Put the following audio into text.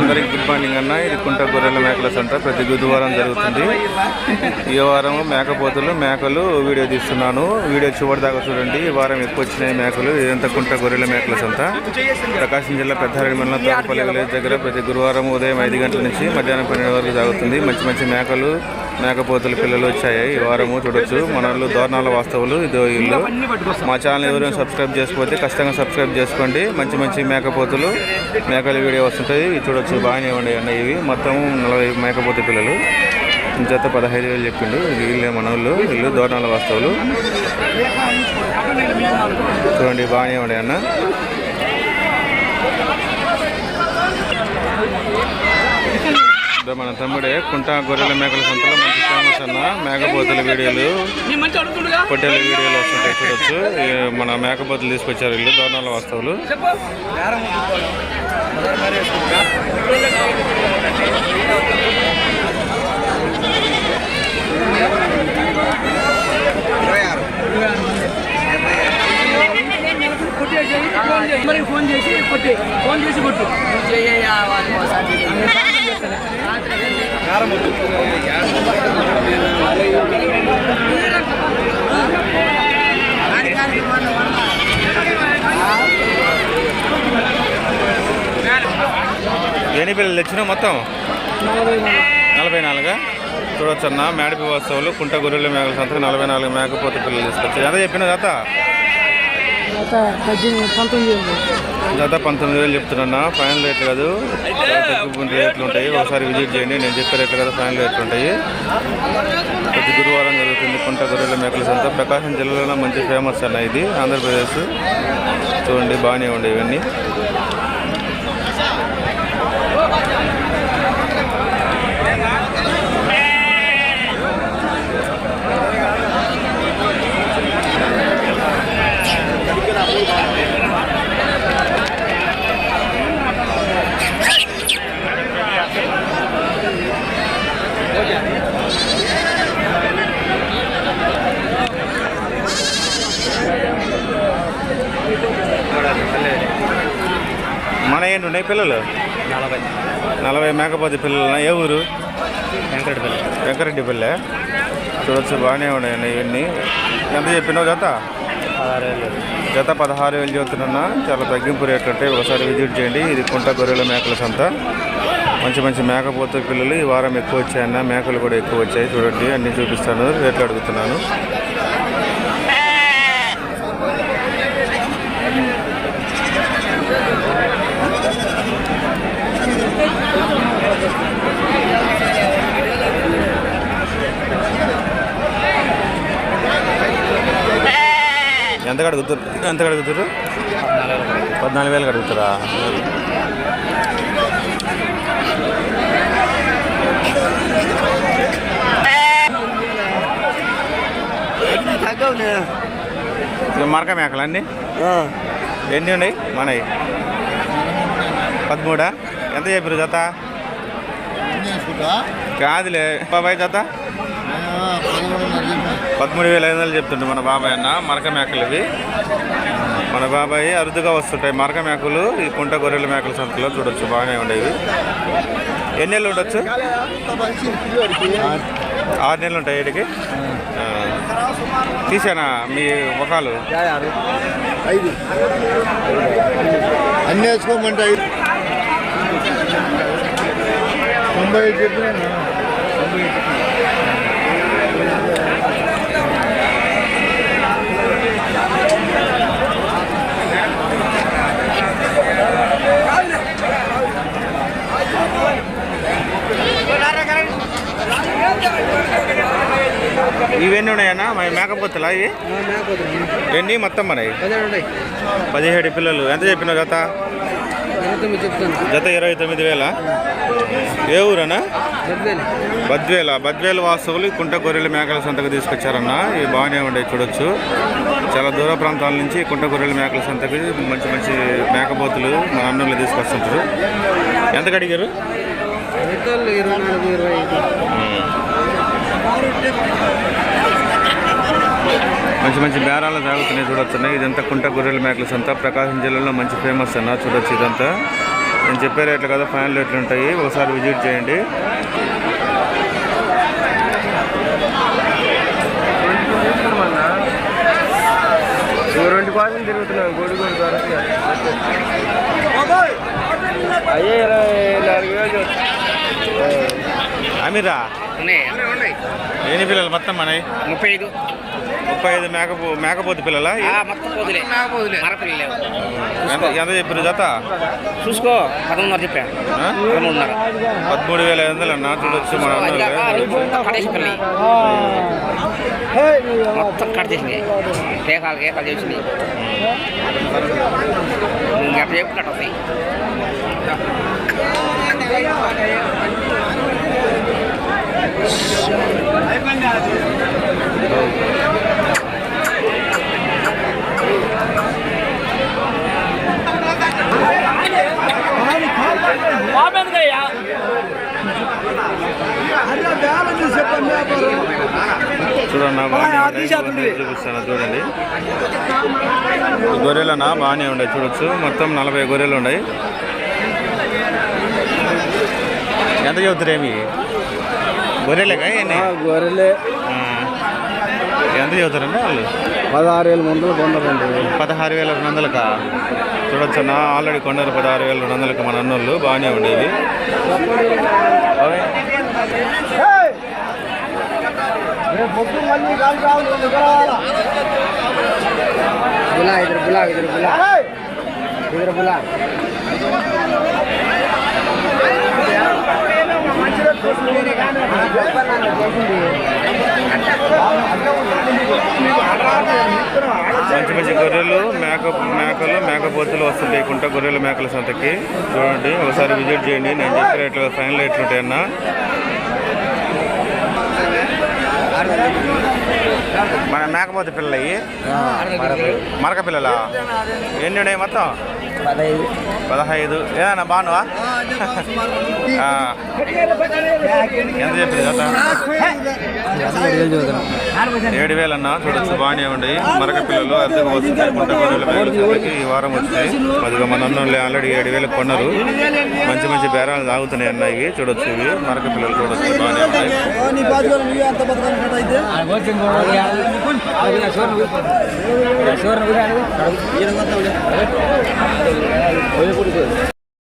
అందరికి good morning అన్న. ఇది కుంట గొర్రెల మేకల సంత. ప్రతి బుధవారం జరుగుతుంది. ఈ వారం మేకపోతులు మేకలు వీడియో తీస్తున్నాను. వీడియో చివరి దాకా చూడండి. ఈ వారం ఎక్కువ వచ్చినాయి మేకలు. ఇదంతా కుంట గొర్రెల మేకల సంత. ప్రకాశం జిల్లా పెద్దారెడ్డి మండలం తోటపల్లి విలేజ్ దగ్గర ప్రతి గురువారం ఉదయం ఐదు గంటల నుంచి మధ్యాహ్నం పన్నెండు వరకు సాగుతుంది మంచి మంచి మేకలు మేకపోతుల పిల్లలు వచ్చాయి. ఈ వారము చూడొచ్చు. మనలు దోరణాల వాస్తవులు. ఇదో ఇల్లు. మా ఛానల్ ఎవరైనా సబ్స్క్రైబ్ చేసుకోకపోతే ఖచ్చితంగా సబ్స్క్రైబ్ చేసుకోండి. మంచి మంచి మేకపోతులు మేకల వీడియో వస్తుంటాయి. ఇవి చూడొచ్చు. బాగానే ఉన్నాయి అన్న ఇవి. మొత్తం నలభై మేకపోతు పిల్లలు. జత పదహైదు వేలు చెప్పిండు. వీళ్ళే మన వీళ్ళు ఇల్లు దోరణాల వాస్తవులు. చూడండి బాగానే ఉన్నాయి అన్న. ఇదో మన తమ్ముడే కుంట గొర్రెల మేకల సంతలో మంచి ఫేమస్ అన్న మేకపోతుల వీడియోలు పొట్టేల వీడియోలు వస్తుంటాయి చూడొచ్చు మన మేకపోతులు తీసుకొచ్చారు వీళ్ళు దోరణాల వాస్తవులు ఫోన్ చేసి కొట్టి ఫోన్ చేసి కొట్టు ఎన్ని పిల్లలు తెచ్చినా మొత్తం? నలభై నాలుగా? చూడొచ్చు అన్న మేడపి వాస్తవులు కుంట గొర్రెల మేకల సంతకు నలభై నాలుగు మేకపోతే పిల్లలు తీసుకొచ్చారు ఎంత చెప్పిన పద్దెనిమిది పంతొమ్మిది జత పంతొమ్మిది వేలు చెప్తున్నా ఫైనల్ రేట్లు కాదు. తగ్గు రేట్లు ఉంటాయి ఒకసారి విజిట్ చేయండి. నేను చెప్పే రేట్లు కదా ఫైనల్ రేట్లు ఉంటాయి. ప్రతి గురువారం జరుగుతుంది కుంట గొర్రెల మేకల సంత. ప్రకాశం జిల్లాలో మంచి ఫేమస్ అన్న ఇది ఆంధ్రప్రదేశ్. చూడండి బాగానే ఉండే ఇవన్నీ. ఏంటి ఉన్నాయి పిల్లలు? నలభై. నలభై మేకపోతే పిల్లలు ఏ ఊరు? వెంకటపల్లి. వెంకరెడ్డిపల్లె చూడొచ్చు బాగానే ఉన్నాయండి ఇవన్నీ. ఎంత చెప్పినావు జత? జత. పదహారు వేలు చెబుతున్నా. చాలా తగ్గింపు రేట్లు ఉంటాయి. ఒకసారి విజిట్ చేయండి. ఇది కుంట గొర్రెల మేకల సంత. మంచి మంచి మేకపోతే పిల్లలు ఈ వారం ఎక్కువ వచ్చాయన్న మేకలు కూడా ఎక్కువ వచ్చాయి. చూడండి అన్నీ చూపిస్తాను. రేట్లు అడుగుతున్నాను. ఎంత అడుగుతారు ఎంత అడుగుతారు పద్నాలుగు వేలు అడుగుతారా ఇవి మరక మేకలు అన్నీ ఎన్ని ఉన్నాయి? మనవి పదమూడా? ఎంత చెప్పారు జత? కాదులే. బాబాయ్ జత? పదమూడు వేల ఐదు వందలు చెప్తుండే మన బాబాయ్ అన్న మరక మేకలు ఇవి మన బాబాయ్ అరుదుగా వస్తుంటాయి మరక మేకలు ఈ కుంట గొర్రెల మేకల సంతలో చూడొచ్చు బాగానే ఉండేవి. ఎన్ని నెలలు ఉండొచ్చు? ఆరు నెలలు ఉంటాయి వీటికి తీసానా మీ ముఖాలు అన్నీ వేసుకోమంటే తొంభై చెప్పిన ఇవన్నీ ఉన్నాయన్నా? మా మేకపోతులా ఇవి? ఎన్ని? మొత్తం మనవి పదిహేడు పిల్లలు. ఎంత జత? చెప్తాను. జత ఇరవై తొమ్మిది వేల. ఏ ఊరన్నా? బద్వేల. బద్వేల. వాస్తవులు కుంట గొర్రెల మేకల సంతకు తీసుకొచ్చారన్న. ఇవి బాగానే ఉండే చూడొచ్చు. చాలా దూర ప్రాంతాల నుంచి కుంట గొర్రెల మేకల సంతకి మంచి మంచి మేకపోతులు మన అన్నులు తీసుకొస్తుంటారు. ఎంత అడిగారు ఇరవై నాలుగు ఇరవై మంచి మంచి బేరాలు సాగుతున్నాయి చూడొచ్చు ఇదంతా కుంట గొర్రెల మేకల. సంత ప్రకాశం జిల్లాలో మంచి ఫేమస్ అన్న చూడొచ్చు ఇదంతా. నేను చెప్పే రేట్లు కదా ఫైనల్ రేట్లు ఉంటాయి. ఒకసారి విజిట్ చేయండి. రెండు కోసం తిరుగుతున్నాం గోడి గోడి ద్వారా అయ్యే ఇరవై నాలుగు వేలు. అమీరా. ఎన్ని పిల్లలు మొత్తం మనవి? ముప్పై ఐదు. ముప్పై ఐదు మేకపో మేకపోతు పిల్లలా? మొత్తం మరపిల్లలు ఎంత ఎంత చెప్పారు జత? చూసుకో. పదమూడున్నర చెప్పా. ఆ? పదమూడున్నర. పదమూడు వేల ఐదు వందలు అన్న చూడొచ్చు మన అది అన్నోళ్ళే. కాక రెండు కడేసి పిల్లలు మొత్తం కట్ చేసినాయి కేకాలు కేకాలు చేసినాయి చెప్పు కట్ వస్తాయి. చూడన్నా బాగానే చూపిస్తాను చూడండి. గొర్రెలనా బాగానే ఉన్నాయి చూడొచ్చు. మొత్తం నలభై గొర్రెలు ఉన్నాయి. ఎంత చదువుతారేమి గొర్రెలేగా ఎన్ని గొర్రెలే. ఎంత చదువుతారండి వాళ్ళు? పదహారు వేల ముందు పొందరండి పదహారు వేల రెండు వందలకా? చూడొచ్చు అన్న ఆల్రెడీ కొన్నారు పదహారు వేల రెండు వందలకి మన అన్నోళ్ళు. బాగానే ఉండేవి. పొద్దు మళ్ళీ కాలు కావాలి బులా ఇద్దరు బులా ఇద్దరు బులా. ఇద్దరు బులా. మంచి మంచి గొర్రెలు మేక మేకలు మేకపోతులు వస్తుంటాయి కుంట గొర్రెల మేకల సంతకి చూడండి. ఒకసారి విజిట్ చేయండి. నేను చెప్పే రేట్లు ఫైనల్ రేట్లు ఉంటాయన్నా. మన మేకపోతే పిల్లలు మరక పిల్లలా? ఎన్ని ఉన్నాయి మొత్తం? పదహైదు. పదహైదు ఏదన్నా బాగున్నావా? ఆ. ఎంత చెప్పింది ఏడు వేలు అన్న. చూడొచ్చు బాగానే ఉండి మరక పిల్లలు అద్దెకు ఈ వారం వచ్చినాయి అదిగా మన అన్నోళ్ళు ఆల్రెడీ ఏడు వేలకు కొన్నారు. మంచి మంచి బేరాలు తాగుతున్నాయి అన్న ఇవి. చూడొచ్చు ఇవి. మరక పిల్లలు చూడొచ్చు బాగానే ఉన్నాయి. 얼굴이 돼.